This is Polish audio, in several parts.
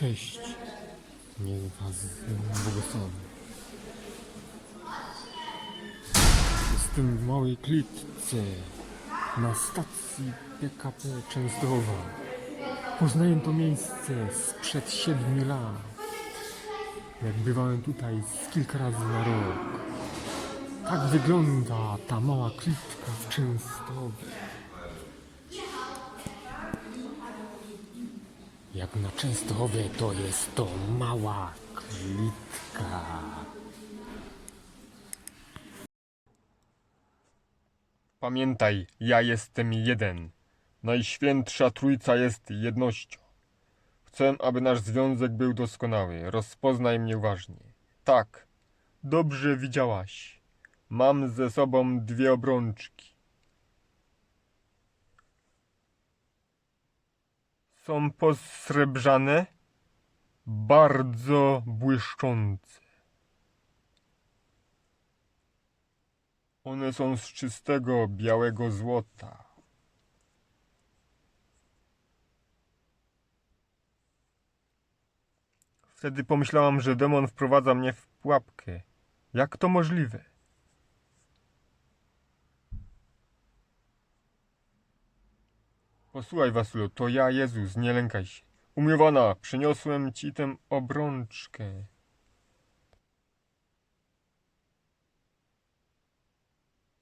Cześć. Niech was błogosławi. Jestem w małej klitce na stacji PKP Częstochowa. Poznałem to miejsce sprzed siedmiu lat. Jak bywałem tutaj z kilka razy na rok. Tak wygląda ta mała klitka w Częstochowie. Jak na Częstochowie to jest to mała klitka. Pamiętaj, ja jestem jeden. Najświętsza Trójca jest jednością. Chcę, aby nasz związek był doskonały. Rozpoznaj mnie uważnie. Tak, dobrze widziałaś. Mam ze sobą dwie obrączki. Są posrebrzane, bardzo błyszczące. One są z czystego białego złota. Wtedy pomyślałam, że demon wprowadza mnie w pułapkę. Jak to możliwe? Posłuchaj, Wasulo, to ja, Jezus, nie lękaj się. Umiowana, przyniosłem ci tę obrączkę.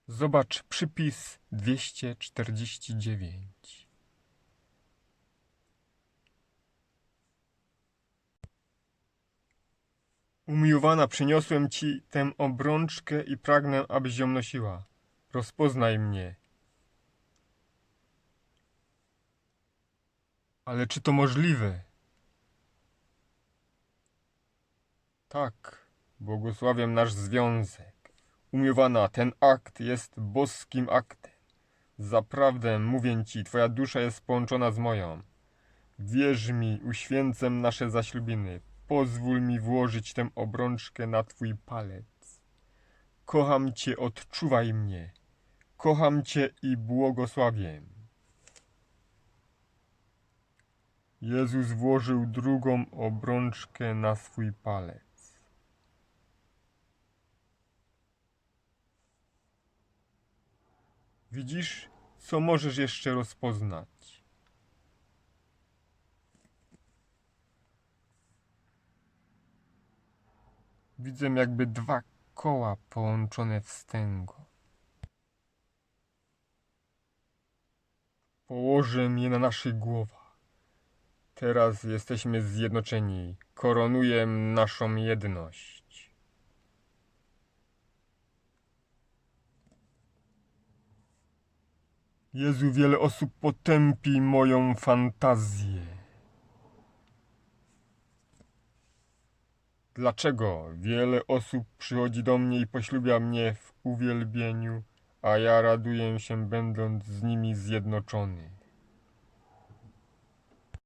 Zobacz przypis 249. Umiłowana, przyniosłem ci tę obrączkę i pragnę, abyś ją nosiła. Rozpoznaj mnie. Ale czy to możliwe? Tak, błogosławiam nasz związek. Umiłowana, ten akt jest boskim aktem. Zaprawdę mówię ci, twoja dusza jest połączona z moją. Wierz mi, uświęcę nasze zaślubiny. Pozwól mi włożyć tę obrączkę na twój palec. Kocham cię, odczuwaj mnie. Kocham cię i błogosławię. Jezus włożył drugą obrączkę na swój palec. Widzisz, co możesz jeszcze rozpoznać. Widzę jakby dwa koła połączone wstęgą. Położę je na naszych głowach. Teraz jesteśmy zjednoczeni. Koronuję naszą jedność. Jezu, wiele osób potępi moją fantazję. Dlaczego wiele osób przychodzi do mnie i poślubia mnie w uwielbieniu, a ja raduję się będąc z nimi zjednoczony?